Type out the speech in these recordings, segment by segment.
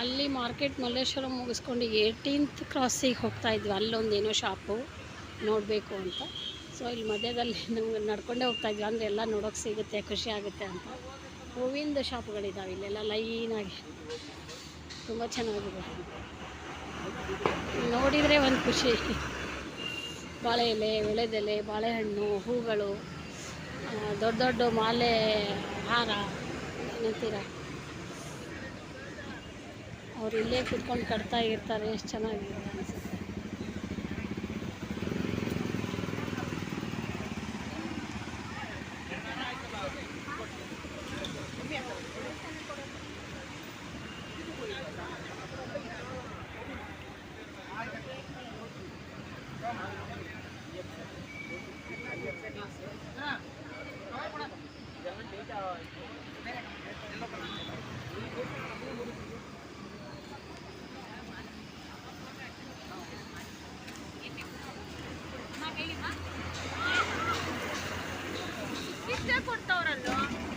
ಅಲ್ಲಿ ಮಾರ್ಕೆಟ್ ಮಲ್ಲೇಶ್ವರಂ ಮುಗಿಸ್ಕೊಂಡು ಏಯ್ಟೀನ್ತ್ ಕ್ರಾಸಿಗೆ ಹೋಗ್ತಾ ಇದ್ವಿ. ಅಲ್ಲೊಂದು ಏನೋ ಶಾಪು ನೋಡಬೇಕು ಅಂತ. ಸೊ ಇಲ್ಲಿ ಮಧ್ಯದಲ್ಲಿ ನಮ್ಗೆ ನಡ್ಕೊಂಡೇ ಹೋಗ್ತಾ ಇದ್ವಿ. ಅಂದರೆ ಎಲ್ಲ ನೋಡೋಕೆ ಸಿಗುತ್ತೆ, ಖುಷಿ ಆಗುತ್ತೆ ಅಂತ. ಹೂವಿಂದ ಶಾಪ್ಗಳಿದ್ದಾವೆ ಇಲ್ಲೆಲ್ಲ ಲೈನಾಗಿ. ತುಂಬ ಚೆನ್ನಾಗಿದೆ. ನೋಡಿದರೆ ಒಂದು ಖುಷಿ. ಬಾಳೆ ಎಲೆ ಎಳೆದೆಲೆ ಬಾಳೆಹಣ್ಣು, ಹೂಗಳು ದೊಡ್ಡ ದೊಡ್ಡ ಮಾಲೆ, ಹಾರ, ಏನಂತೀರ? ಅವ್ರು ಇಲ್ಲೇ ಕುತ್ಕೊಂಡು ಕಟ್ತಾ ಇರ್ತಾರೆ ಎಷ್ಟು ಚೆನ್ನಾಗಿದೆ ಅನಿಸುತ್ತೆ. ano?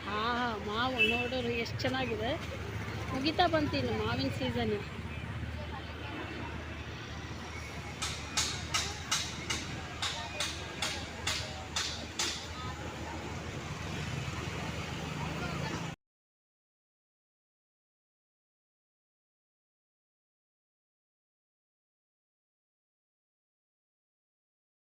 ಹಾಂ ಮಾವು ನೋಡೋರು ಎಷ್ಟು ಚೆನ್ನಾಗಿದೆ. ಮುಗಿತಾ ಬಂತೀನಿ ಮಾವಿನ ಸೀಸನ್